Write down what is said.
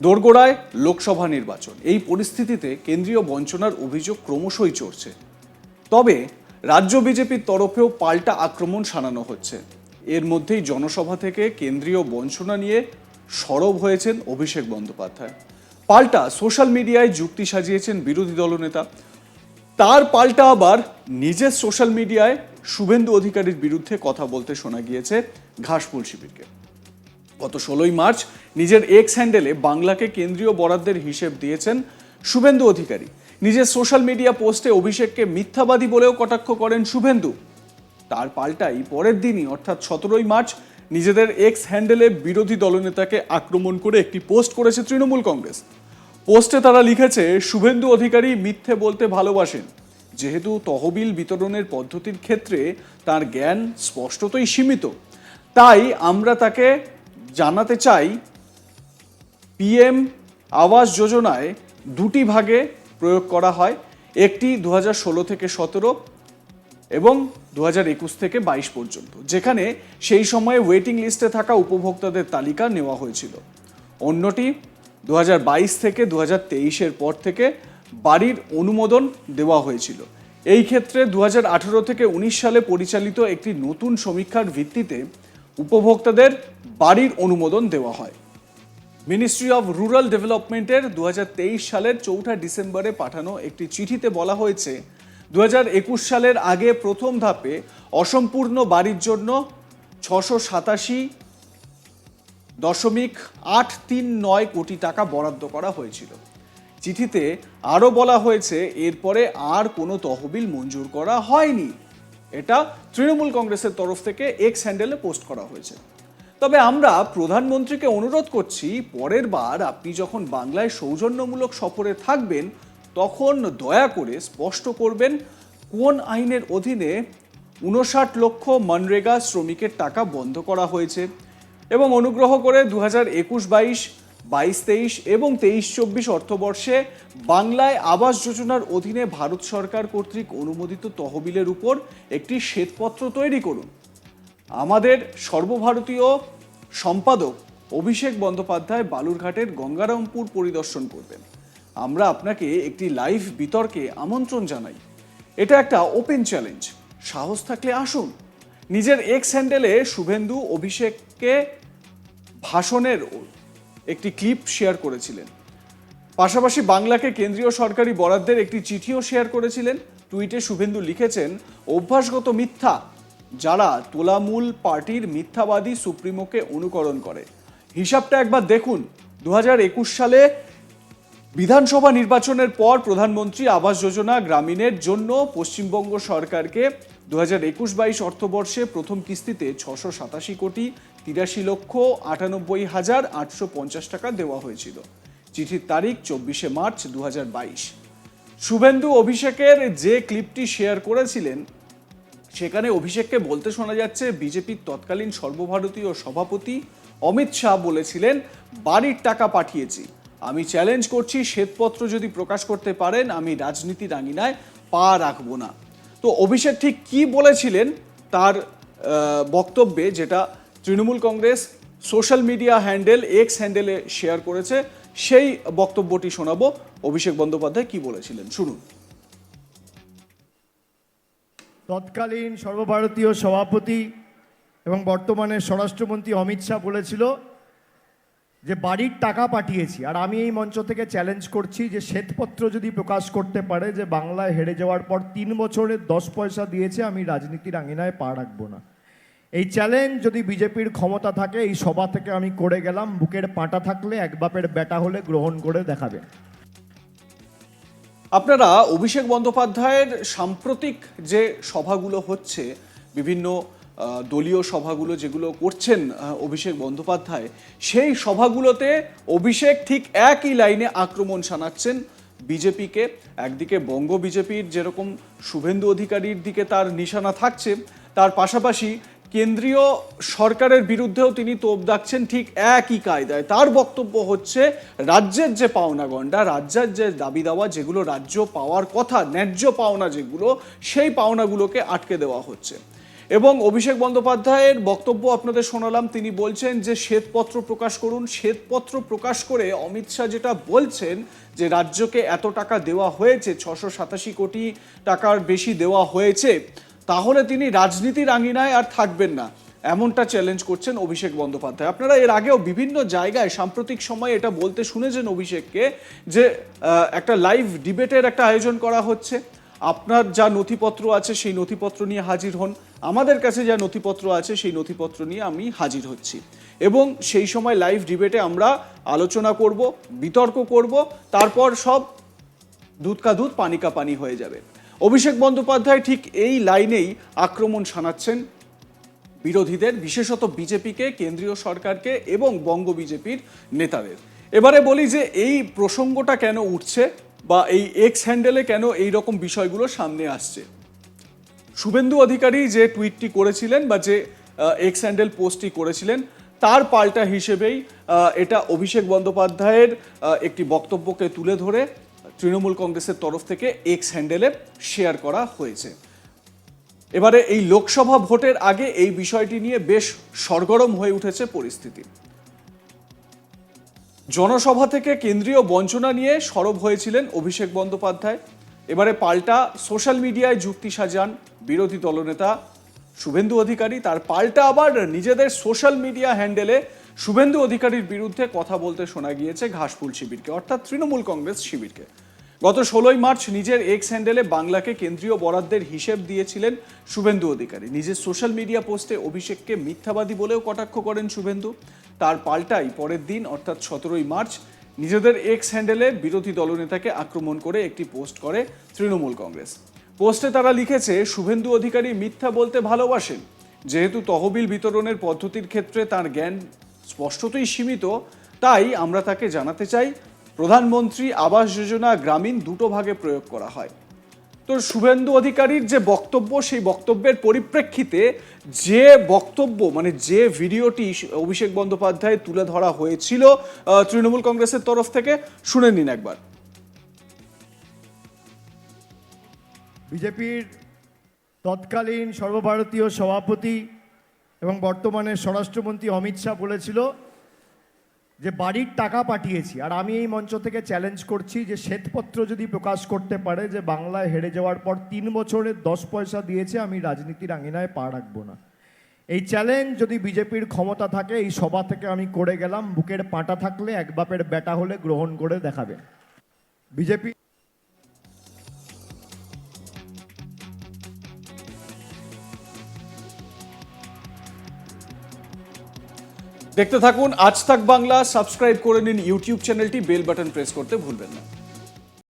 দোরগোড়ায় লোকসভা নির্বাচন। এই পরিস্থিতিতে কেন্দ্রীয় বঞ্চনার অভিযোগ ক্রমশই চড়ছে। তবে রাজ্য বিজেপির তরফেও পাল্টা আক্রমণ শানানো হচ্ছে। এর মধ্যেই জনসভা থেকে কেন্দ্রীয় বঞ্চনা নিয়ে সরব হয়েছেন অভিষেক বন্দ্যোপাধ্যায়। পাল্টা সোশ্যাল মিডিয়ায় যুক্তি সাজিয়েছেন বিরোধী দলনেতা। তার পাল্টা আবার নিজের সোশ্যাল মিডিয়ায় শুভেন্দু অধিকারীর বিরুদ্ধে কথা বলতে শোনা গিয়েছে ঘাসফুল শিবিরকে। গত ষোলোই মার্চ নিজের এক্স হ্যান্ডেলে বাংলাকে কেন্দ্রীয় বরাদ্দের হিসেব দিয়েছেন শুভেন্দু অধিকারী। নিজের সোশ্যাল মিডিয়া পোস্টে অভিষেককে মিথ্যাবাদী বলেও কটাক্ষ করেন শুভেন্দু। তার পাল্টাই পরের দিনই, অর্থাৎ সতেরোই মার্চ, নিজেদের এক্স হ্যান্ডেলে বিরোধী দলনেতাকে আক্রমণ করে একটি পোস্ট করেছে তৃণমূল কংগ্রেস। পোস্টে তারা লিখেছে, শুভেন্দু অধিকারী মিথ্যে বলতে ভালোবাসেন। যেহেতু তহবিল বিতরণের পদ্ধতির ক্ষেত্রে তার জ্ঞান স্পষ্টতই সীমিত। তাই আমরা তাকে জানাতে চাই পিএম আবাস যোজনায় দুটি ভাগে প্রয়োগ করা হয়, একটি দু ষোলো থেকে সতেরো এবং দু একুশ থেকে বাইশ পর্যন্ত, যেখানে সেই সময়ে ওয়েটিং লিস্টে থাকা উপভোক্তাদের তালিকা নেওয়া হয়েছিল। অন্যটি দু বাইশ থেকে দু হাজার তেইশের পর থেকে বাড়ির অনুমোদন দেওয়া হয়েছিল। এই ক্ষেত্রে দু আঠেরো থেকে উনিশ সালে পরিচালিত একটি নতুন সমীক্ষার ভিত্তিতে উপভোক্তাদের বাড়ির অনুমোদন দেওয়া হয়। মিনিস্ট্রি অফ রুরাল ডেভেলপমেন্টের দু হাজার তেইশ সালের চৌঠা ডিসেম্বরে পাঠানো একটি চিঠিতে বলা হয়েছে দু হাজার একুশ সালের আগে প্রথম ধাপে অসম্পূর্ণ বাড়ির জন্য ছশো সাতাশি দশমিক আট তিন নয় কোটি টাকা বরাদ্দ করা হয়েছিল। চিঠিতে আরও বলা হয়েছে, এরপরে আর কোনো তহবিল মঞ্জুর করা হয়নি। এটা তৃণমূল কংগ্রেসের তরফ থেকে এক্স হ্যান্ডেলে পোস্ট করা হয়েছে। তবে আমরা প্রধানমন্ত্রীকে অনুরোধ করছি, পরের বার আপনি যখন বাংলায় সৌজন্যমূলক সফরে থাকবেন, তখন দয়া করে স্পষ্ট করবেন কোন আইনের অধীনে উনষাট লক্ষ মনরেগা শ্রমিকের টাকা বন্ধ করা হয়েছে এবং অনুগ্রহ করে দু হাজার একুশ বাইশ বাইশ তেইশ এবং তেইশ চব্বিশ অর্থবর্ষে বাংলায় আবাস যোজনার অধীনে ভারত সরকার কর্তৃক অনুমোদিত তহবিলের উপর একটি শ্বেতপত্র তৈরি করুন। আমাদের সর্বভারতীয় সম্পাদক অভিষেক বন্দ্যোপাধ্যায় বালুরঘাটের গঙ্গারামপুর পরিদর্শন করবেন। আমরা আপনাকে একটি লাইভ বিতর্কে আমন্ত্রণ জানাই। এটা একটা ওপেন চ্যালেঞ্জ। সাহস থাকলে আসুন। নিজের এক্স হ্যান্ডেলে শুভেন্দু অভিষেককে ভাষণের একটি ক্লিপ শেয়ার করেছিলেন। পাশাপাশি বাংলাকে কেন্দ্রীয় সরকারি বরাদ্দের একটি চিঠিও শেয়ার করেছিলেন। টুইটে শুভেন্দু লিখেছেন, অভ্যাসগত মিথ্যা যারা তোলামূল পার্টির মিথ্যাবাদী সুপ্রিমোকে অনুকরণ করে। হিসাবটা একবার দেখুন। দুহাজার একুশ সালে বিধানসভা নির্বাচনের পর প্রধানমন্ত্রী আবাস যোজনা গ্রামীণের জন্য পশ্চিমবঙ্গ সরকারকে দু হাজার একুশ বাইশ অর্থবর্ষে প্রথম কিস্তিতে ছশো সাতাশি কোটি তিরাশি লক্ষ আটানব্বই হাজার আটশো পঞ্চাশ টাকা দেওয়া হয়েছিল। চিঠির তারিখ চব্বিশে মার্চ দু হাজার বাইশ। শুভেন্দু অভিষেকের যে ক্লিপটি শেয়ার করেছিলেন সেখানে অভিষেককে বলতে শোনা যাচ্ছে, বিজেপির তৎকালীন সর্বভারতীয় সভাপতি অমিত শাহ বলেছিলেন, বাড়ির টাকা পাঠিয়েছি। আমি চ্যালেঞ্জ করছি, শ্বেতপত্র যদি প্রকাশ করতে পারেন, আমি রাজনীতির আঙিনায় পা রাখব না। তো অভিষেক ঠিক কি বলেছিলেন তার বক্তব্যে, যেটা Trinamool Congress social media handle X হ্যান্ডেলে শেয়ার করেছে, সেই বক্তব্যটি শোনাবো। অভিষেক বন্দ্যোপাধ্যায় কি বলেছিলেন? শুনুন। তৎকালীন সর্বভারতীয় সভাপতি এবং বর্তমানে স্বরাষ্ট্রমন্ত্রী অমিত শাহ বলেছিল যে বাড়ির টাকা পাঠিয়েছি। আর আমি এই মঞ্চ থেকে চ্যালেঞ্জ করছি যে শ্বেতপত্র যদি প্রকাশ করতে পারে যে বাংলায় হেরে যাওয়ার পর তিন বছরের দশ পয়সা দিয়েছে, আমি রাজনীতির আঙিনায় পা রাখব না। এই চ্যালেঞ্জ যদি বিজেপির ক্ষমতা থাকে, এই সভা থেকে আমি করে গেলাম। বুকের পাটা থাকলে এক বাপের বেটা হলে গ্রহণ করে দেখাবে আপনারা অভিষেক বন্দ্যোপাধ্যায়ের সাম্প্রতিক যে সভাগুলো হচ্ছে, বিভিন্ন দলীয় সভাগুলো যেগুলো করছেন অভিষেক বন্দ্যোপাধ্যায়, সেই সভাগুলোতে অভিষেক ঠিক একই লাইনে আক্রমণ শানাচ্ছেন বিজেপিকে। একদিকে বঙ্গ বিজেপির যেরকম শুভেন্দু অধিকারীর দিকে তার নিশানা থাকছে, তার পাশাপাশি কেন্দ্রীয় সরকারের বিরুদ্ধেও তিনি তোপ দাগছেন ঠিক একই কায়দায়। তার বক্তব্য হচ্ছে, রাজ্যের যে পাওনা গন্ডা রাজ্যের যে দাবি দাওয়া, যেগুলো রাজ্য পাওয়ার কথা, ন্যায্য পাওনা যেগুলো, সেই পাওনাগুলোকে আটকে দেওয়া হচ্ছে। এবং অভিষেক বন্দ্যোপাধ্যায়ের বক্তব্য আপনাদের শোনালাম, তিনি বলছেন যে, শ্বেতপত্র প্রকাশ করুন। শ্বেতপত্র প্রকাশ করে অমিত শাহ যেটা বলছেন, যে রাজ্যকে এত টাকা দেওয়া হয়েছে, ছশো সাতাশি কোটি টাকার বেশি দেওয়া হয়েছে তাহলে তিনি রাজনীতির আঙিনায় আর থাকবেন না। এমনটা চ্যালেঞ্জ করছেন অভিষেক বন্দ্যোপাধ্যায়। আপনারা এর আগেও বিভিন্ন জায়গায় সাম্প্রতিক সময়ে এটা বলতে শুনেছেন অভিষেককে যে একটা লাইভ ডিবেটের একটা আয়োজন করা হচ্ছে। আপনার যা নথিপত্র আছে সেই নথিপত্র নিয়ে হাজির হন। আমাদের কাছে যা নথিপত্র আছে সেই নথিপত্র নিয়ে আমি হাজির হচ্ছি। এবং সেই সময় লাইভ ডিবেটে আমরা আলোচনা করব, বিতর্ক করব, তারপর সব দুধ কা দুধ পানি কা পানি হয়ে যাবে। অভিষেক বন্দ্যোপাধ্যায় ঠিক এই লাইনেই আক্রমণ শানাচ্ছেন। বিরোধীদের, বিশেষত বিজেপিকে, কেন্দ্রীয় সরকারকে এবং বঙ্গ বিজেপির নেতাদের। এবারে বলি যে এই প্রসঙ্গটা কেন উঠছে বা এই এক্স হ্যান্ডেলে কেন এই রকম বিষয়গুলো সামনে আসছে? শুভেন্দু অধিকারী যে টুইটটি করেছিলেন বা যে এক্স হ্যান্ডেল পোস্টটি করেছিলেন, তার পাল্টা হিসেবেই এটা অভিষেক বন্দ্যোপাধ্যায়ের একটি বক্তব্যকে তুলে ধরে। তৃণমূল কংগ্রেসের তরফ থেকে এক্স হ্যান্ডেলে শেয়ার করা হয়েছে। এবারে এই লোকসভা ভোটের আগে এই বিষয়টি নিয়ে বেশ সরগরম হয়ে উঠেছে পরিস্থিতি। জনসভা থেকে কেন্দ্রীয় বঞ্চনা নিয়ে সরব হয়েছিলেন অভিষেক বন্দ্যোপাধ্যায়। এবারে পাল্টা সোশ্যাল মিডিয়ায় যুক্তি সাজান বিরোধী দলনেতা শুভেন্দু অধিকারী। তার পাল্টা আবার নিজেদের সোশ্যাল মিডিয়া হ্যান্ডেলে শুভেন্দু অধিকারীর বিরুদ্ধে কথা বলতে শোনা গিয়েছে ঘাসফুল শিবিরকে, অর্থাৎ তৃণমূল কংগ্রেস শিবিরকে। গত ষোলোই মার্চ নিজের এক্স হ্যান্ডেলে বাংলাকে কেন্দ্রীয় বরাদ্দের হিসেব দিয়েছিলেন শুভেন্দু অধিকারী। নিজের সোশ্যাল মিডিয়া পোস্টে অভিষেককে মিথ্যাবাদী বলেও কটাক্ষ করেন শুভেন্দু। তার পাল্টাই পরের দিন, অর্থাৎ সতেরোই মার্চ, নিজেদের এক্স হ্যান্ডেলে বিরোধী দলনেতাকে আক্রমণ করে একটি পোস্ট করে তৃণমূল কংগ্রেস। পোস্টে তারা লিখেছে, শুভেন্দু অধিকারী মিথ্যা বলতে ভালোবাসেন। যেহেতু তহবিল বিতরণের পদ্ধতির ক্ষেত্রে তার জ্ঞান স্পষ্টতই সীমিত, তাই আমরা তাকে জানাতে চাই, প্রধানমন্ত্রী আবাস যোজনা গ্রামীণ দুটো ভাগে প্রয়োগ করা হয়। তো শুভেন্দু অধিকারীর যে বক্তব্য, সেই বক্তব্যের পরিপ্রেক্ষিতে যে বক্তব্য মানে যে ভিডিওটি অভিষেক বন্দ্যোপাধ্যায় তুলে ধরা হয়েছিল তৃণমূল কংগ্রেসের তরফ থেকে, শুনে নিন একবার। বিজেপির তৎকালীন সর্বভারতীয় সভাপতি এবং বর্তমানে স্বরাষ্ট্রমন্ত্রী অমিত শাহ বলেছিল যে বাড়ির টাকা পাঠিয়েছি। আর আমি এই মঞ্চ থেকে চ্যালেঞ্জ করছি যে শ্বেতপত্র যদি প্রকাশ করতে পারে যে বাংলায় হেরে যাওয়ার পর তিন বছরের দশ পয়সা দিয়েছে, আমি রাজনীতির আঙিনায় পা রাখব না। এই চ্যালেঞ্জ যদি বিজেপির ক্ষমতা থাকে, এই সভা থেকে আমি করে গেলাম। বুকের পাটা থাকলে এক বাপের বেটা হলে গ্রহণ করে দেখাবে। বিজেপি দেখতে থাকুন, আজ তাক বাংলা, সাবস্ক্রাইব করে নিন ইউটিউব চ্যানেলটি, বেল বাটন প্রেস করতে ভুলবেন না।